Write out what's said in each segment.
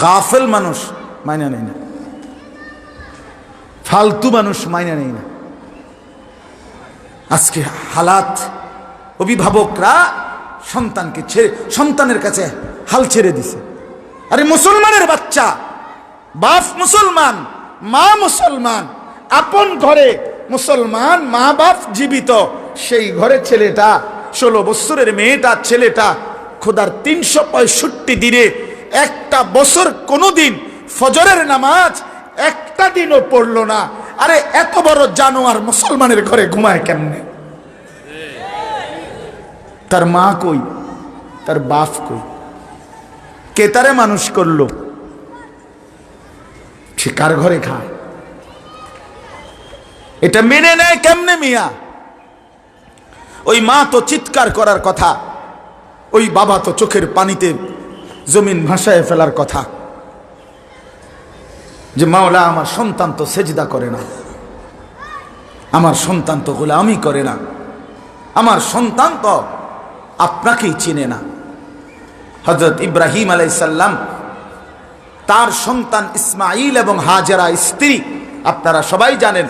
গাফেল মানুষ মাইনা নেই না। ফালতু মানুষ মাইনা নেই না। আজকে হালাত অভিভাবকরা সন্তানকে ছেড়ে সন্তানের কাছে হাল ছেড়ে দিছে। আরে মুসলমানের বাচ্চা, বাপ মুসলমান, মা মুসলমান, আপন ঘরে মুসলমান, মা বাপ জীবিত, সেই ঘরে ছেলেটা, ষোলো বছরের মেয়েটা, ছেলেটা খোদার তিনশো পঁয়ষট্টি দিনে একটা বছর কোনোদিন ফজরের নামাজ একটা দিনও পড়ল না। আরে, এত বড় জানোয়ার মুসলমানের ঘরে ঘুমায় কেমনে? তার মা কই? তার বাপ কই? কে তারে মানুষ করল? সে কার ঘরে খায়? এটা মেনে নেয় কেমনে মিয়া? ওই মা তো চিৎকার করার কথা। ওই বাবা তো চোখের পানিতে জমিন ভাসায় ফেলার কথা। যে মাওলা আমার সন্তান তো সেজদা করে না। আমার সন্তান তো গোলামি করে না। আমার সন্তান তো আপনাকেই চিনে না। হজরত ইব্রাহিম আলাইসাল্লাম তার সন্তান ইসমাইল এবং হাজারা স্ত্রী, আপনারা সবাই জানেন,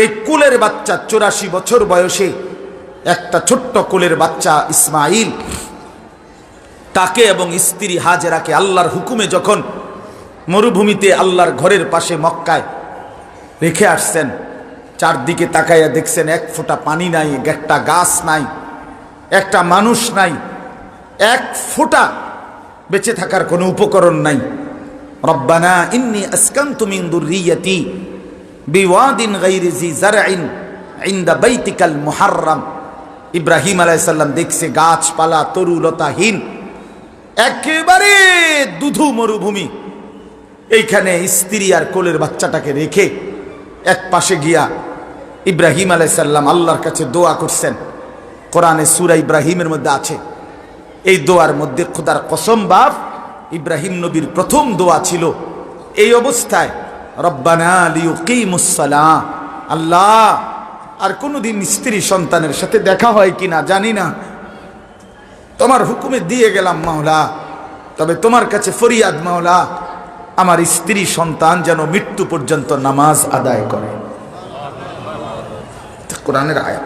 এই কুলের বাচ্চা চুরাশি বছর বয়সে একটা ছোট্ট কুলের বাচ্চা ইসমাইল তাকে এবং স্ত্রী হাজেরাকে আল্লাহর হুকুমে যখন মরুভূমিতে আল্লাহর ঘরের পাশে মক্কায় রেখে আসছেন, চারদিকে তাকাইয়া দেখছেন এক ফোঁটা পানি নাই, একটা গাছ নাই, একটা মানুষ নাই, এক ফোঁটা বেঁচে থাকার কোনো উপকরণ নাই। রব্বানা ইন্নি আসকান্তু মিন দুররিয়াতি বিওয়াদিন গায়রি জি জারইন ইনদা বাইতিকাল মুহাররাম। ইব্রাহিম আলাইসাল্লাম দেখছে গাছপালা তরুলতাহীন। একেবারে দুধু মরুভূমি। এইখানে স্ত্রী আর কোলের বাচ্চাটাকে রেখে এক পাশে গিয়া ইব্রাহিম আলাইসাল্লাম আল্লাহর কাছে দোয়া করছেন। কোরআনে সুরা ইব্রাহিমের মধ্যে আছে। এই দোয়ার মধ্যে খোদার কসম বাপ, ইব্রাহিম নবীর প্রথম দোয়া ছিল, এই অবস্থায়, রব্বানা লিউকিমুসসালা আল্লাহ, আর কোনোদিন স্ত্রী সন্তানের সাথে দেখা হয় কিনা জানি না। তোমার হুকুমে দিয়ে গেলাম মাওলা, তবে তোমার কাছে ফরিয়াদ মাওলা, আমার স্ত্রী সন্তান যেন মৃত্যু পর্যন্ত নামাজ আদায় করে। কোরআনের আয়াত।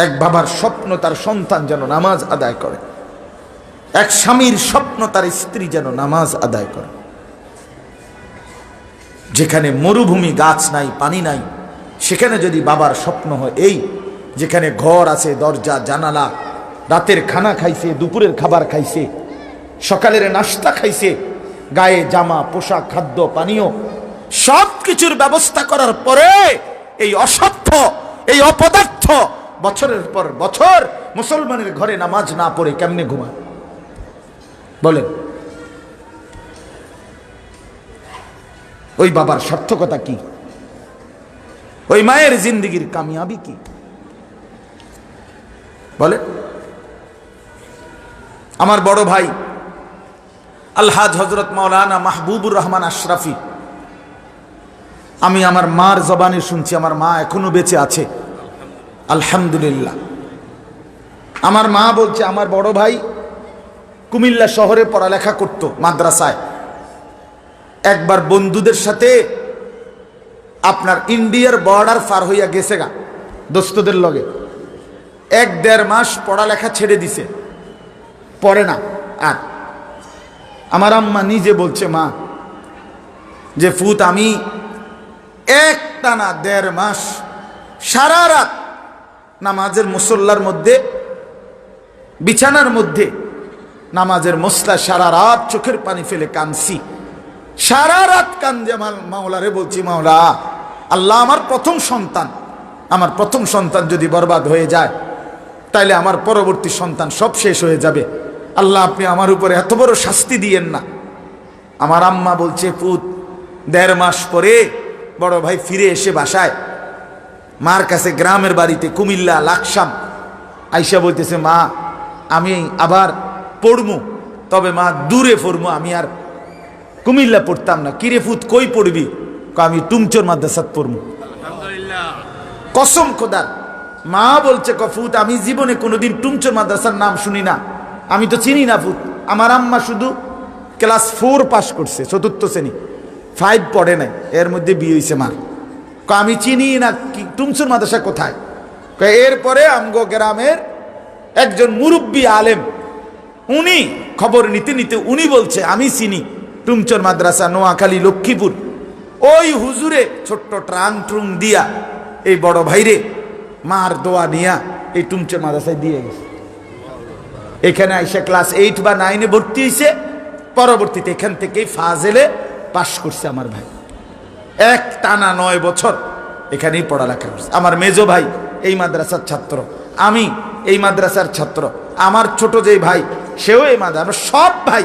এক বাবার স্বপ্ন তার সন্তান যেন নামাজ আদায় করে। এক স্বামীর স্বপ্ন তার স্ত্রী যেন নামাজ আদায় করে। যেখানে মরুভূমি গাছ নাই, পানি নাই, সেখানে যদি বাবার স্বপ্ন হয়, এই যেখানে ঘর আছে, দরজা, জানালা, রাতের খানা খাইছে, দুপুরের খাবার খাইছে, সকালের নাস্তা খাইছে, গায়ে জামা, পোশাক, খাদ্য, পানীয় সব কিছুর ব্যবস্থা করার পরে এই অসভ্য, এই অপদার্থ বছরের পর বছর মুসলমানের ঘরে নামাজ না পড়ে কেমনে ঘুমায়? বলেন। ওই বাবার সার্থকতা কি? ওই মায়ের জিন্দিগির কামিয়াবি কি? বলে, আমার বড় ভাই আলহাজ হজরত মৌলানা মাহবুবুর রহমান আশরাফি, আমি আমার মার জবানে শুনছি, আমার মা এখনও বেঁচে আছে। আলহামদুলিল্লাহ। আমার মা বলছে, আমার বড় ভাই কুমিল্লা শহরে পড়ালেখা করত মাদ্রাসায়। একবার বন্ধুদের সাথে আপনার ইন্ডিয়ার বর্ডার পার হইয়া গেছে গা, দোস্তদের লগে। এক দেড় মাস পড়ালেখা ছেড়ে দিছে। পড়ে না। আর আমার আম্মা নিজে বলছে, মা, যে ফুত আমি একটা না দেড় মাস সারা রাত নামাজের মুসল্লার মধ্যে, বিছানার মধ্যে নামাজের মশলা সারা রাত চোখের পানি ফেলে কানছি সারা রাত কান্দে আমার মাওলারে বলছি, মাওলা, আল্লাহ আমার প্রথম সন্তান। আমার প্রথম সন্তান যদি বরবাদ হয়ে যায় তাইলে আমার পরবর্তী সন্তান সব শেষ হয়ে যাবে। আল্লাহ আপনি আমার উপরে এত বড় শাস্তি দিয়েন না। আমার আম্মা বলছে পুত দেড় মাস পরে বড় ভাই ফিরে এসে বাসায়। মার কাছে গ্রামের বাড়িতে কুমিল্লা লাকসাম। আইসা বলতেছে মা আমি আবার পড়মু তবে মা দূরে পড়মু আমি আর কুমিল্লা পড়তাম না। কিরে ফুত কই পড়বি? আমি টুমচোর মাদ্রাসাত পড়মু। কসম খোদার। মা বলছে, কফুত, আমি জীবনে কোনোদিন টুমচোর মাদ্রাসার নাম শুনি না। আমি তো চিনি না ফুত আমার আম্মা শুধু ক্লাস ফোর পাস করছে, চতুর্থ শ্রেণি। ফাইভ পড়ে নাই, এর মধ্যে বিয়ে হয়েছে মার। আমি চিনি না কি টুমসুর মাদ্রাসা কোথায়? এরপরে আমগো গ্রামের একজন মুরব্বী আলেম, উনি খবর নিতে নিতে উনি বলছে, আমি চিনি টুমচর মাদ্রাসা, নোয়াখালী, লক্ষ্মীপুর। ওই হুজুরে ছোট্ট ট্রাং ট্রুং দিয়া, এই বড় ভাইরে মার দোয়া নিয়া এই টুমচর মাদ্রাসায় দিয়ে গেছে। এখানে আইসা ক্লাস এইট বা নাইনে ভর্তি হয়েছে পরবর্তীতে এখান থেকেই ফাজেলে পাশ করছে আমার ভাই। এক টানা নয় বছর এখানেই পড়ালেখা করছে। আমার মেজো ভাই এই মাদ্রাসার ছাত্র, আমি এই মাদ্রাসার ছাত্র, আমার ছোট যে ভাই, সেও এই মাদ্রাসা সব ভাই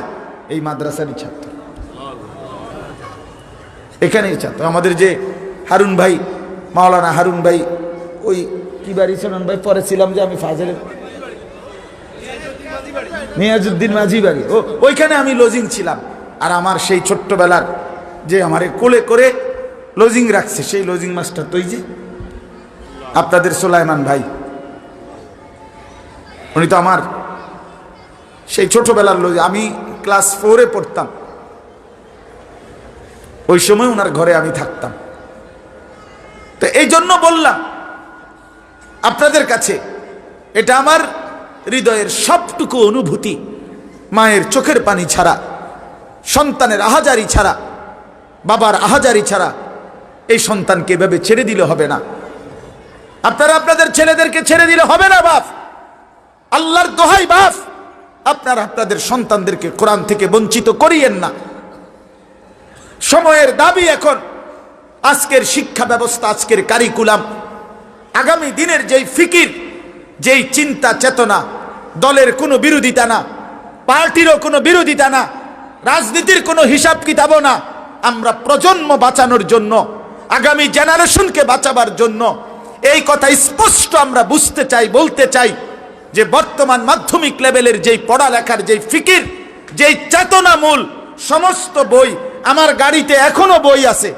এই মাদ্রাসারই ছাত্র। এখানেই ছাত্র। আমাদের যে হারুন ভাই, মাওলানা হারুন ভাই, ওই কি বাড়ি ভাই পরে ছিলাম যে আমি মাঝি বাড়ি। ও, ওইখানে আমি লজিং ছিলাম। আর আমার সেই ছোট্টবেলার যে আমার কোলে করে লজিং রাখছে, সেই লজিং মাস্টার তো যে। আপনাদের সোলাইমান ভাই। উনি তো আমার সেই ছোটবেলার লজিং আমি ক্লাস ফোরে পড়তাম। ওই সময় ওনার ঘরে আমি থাকতাম। তো এই জন্য বললাম আপনাদের কাছে এটা আমার হৃদয়ের সবটুকু অনুভূতি। মায়ের চোখের পানি ছাড়া, সন্তানের আহাজারি ছাড়া, বাবার আহাজারি ছাড়া এই সন্তানকে এভাবে ছেড়ে দিলে হবে না। আপনারা আপনাদের ছেলেদেরকে ছেড়ে দিলে হবে না, বাপ। আল্লাহর দোহাই, বাপ। আপনারা আপনাদের সন্তানদেরকে কোরআন থেকে বঞ্চিত করিয়েন না। সময়ের দাবি এখন। আজকের শিক্ষা ব্যবস্থা, আজকের কারিকুলাম আগামী দিনের যেই ফিকির, যেই চিন্তা চেতনা, দলের কোনো বিরোধিতা না, পার্টিরও কোনো বিরোধিতা না, রাজনীতির কোনো হিসাব কিতাবও না, আমরা প্রজন্ম বাঁচানোর জন্য, আগামী জেনারেশনকে বাঁচাবার জন্য, এই কথা স্পষ্ট আমরা বুঝতে চাই, বলতে চাই যে বর্তমান মাধ্যমিক লেভেলের যেই পড়ালেখার যেই ফিকির, যেই চেতনামূল সমস্ত বই আমার গাড়িতে এখনও বই আছে।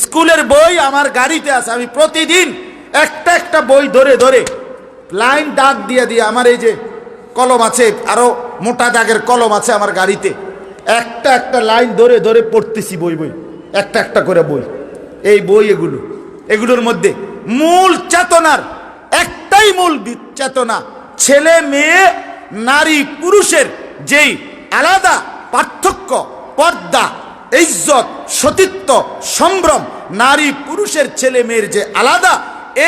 স্কুলের বই আমার গাড়িতে আছে। আমি প্রতিদিন একটা একটা বই ধরে ধরে, লাইন দাগ দিয়ে দিয়ে আমার এই যে কলম আছে, আরও মোটা দাগের কলম আছে আমার গাড়িতে, একটা একটা লাইন ধরে ধরে পড়তেছি বই বই, একটা একটা করে বই, এই বই এগুলো, এগুলোর মধ্যে মূল চেতনার, একটাই মূল চেতনা, ছেলে, মেয়ে, নারী, পুরুষের যেই আলাদা পার্থক্য, পর্দা, ইজ্জত, সতীত্ব, সম্ভ্রম, নারী, পুরুষের ছেলে, মেয়ের যে আলাদা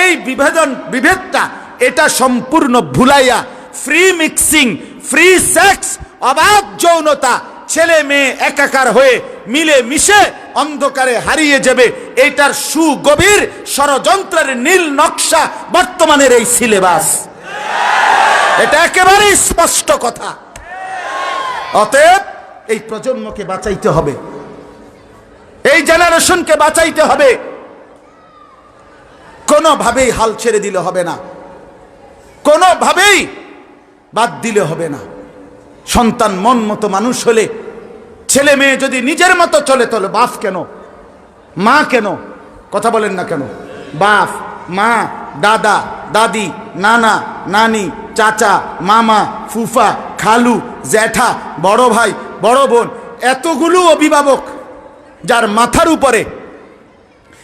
এই বিভেদন, বিভেদটা, এটা সম্পূর্ণ ভুলাইয়া ফ্রি মিক্সিং ফ্রি সেক্স অবাধ যৌনতা, ছেলে মেয়ে একাকার হয়ে মিলে মিশে অন্ধকারে হারিয়ে যাবে। এটার সুগভীর ষড়যন্ত্রের নীল নকশা বর্তমানের এই সিলেবাস। এটা একেবারেই স্পষ্ট কথা। অতএব এই প্রজন্মকে বাঁচাইতে হবে। এই জেনারেশনকে বাঁচাইতে হবে। কোনোভাবেই হাল ছেড়ে দিলে হবে না। কোনোভাবেই বাদ দিলে হবে না। সন্তান মন মতো মানুষ হলে, ছেলে মেয়ে যদি নিজের মতো চলে, তাহলে বাপ কেন? মা কেন? কথা বলেন না কেন? বাপ, মা, দাদা, দাদি, নানা, নানি, চাচা, মামা, ফুফা, খালু, জ্যাঠা, বড় ভাই, বড় বোন, এতগুলো অভিভাবক যার মাথার উপরে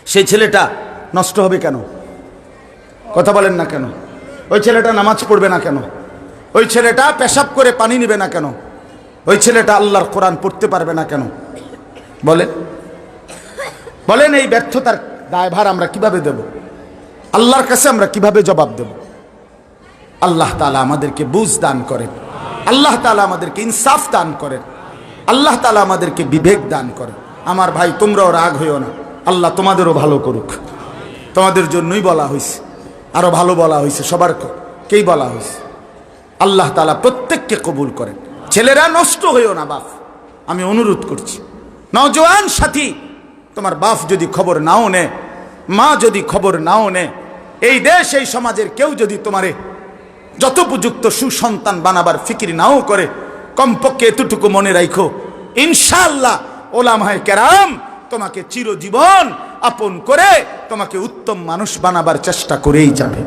সেই ছেলেটা নষ্ট হবে কেন? কথা বলেন না কেন? ওই ছেলেটা নামাজ পড়বে না কেন? ওই ছেলেটা পেশাব করে পানি নেবে না কেন? ওই ছেলেটা আল্লাহর কোরআন পড়তে পারবে না কেন? বলেন। বলেন এই ব্যর্থতার দায়ভার আমরা কীভাবে দেব? আল্লাহর কাছে আমরা কীভাবে জবাব দেব? আল্লাহ তালা আমাদেরকে বুঝ দান করেন। আল্লাহ তালা আমাদেরকে ইনসাফ দান করেন। আল্লাহ তালা আমাদেরকে বিবেক দান করেন। আমার ভাই, তোমরাও রাগ হইও না। আল্লাহ তোমাদেরও ভালো করুক। তোমাদের জন্যই বলা হয়েছে আরও ভালো বলা হয়েছে, সবার কেই বলা হয়েছে? আল্লাহ তালা প্রত্যেককে কবুল করেন। ছেলেরা নষ্ট হইও না, বাপ। আমি অনুরোধ করছি। নজওয়ান সাথী, তোমার বাপ যদি খবর নাও নে, মা যদি খবর নাও নে, এই দেশ, এই সমাজের কেউ যদি তোমারে যথোপযুক্ত সুসন্তান বানাবার ফিকির নাও করে, কমপক্ষে এতটুকু মনে রাখো ইনশাআল্লাহ ওলামায় কেরাম তোমাকে চিরজীবন আপন করে তোমাকে উত্তম মানুষ বানাবার চেষ্টা করেই যাবে।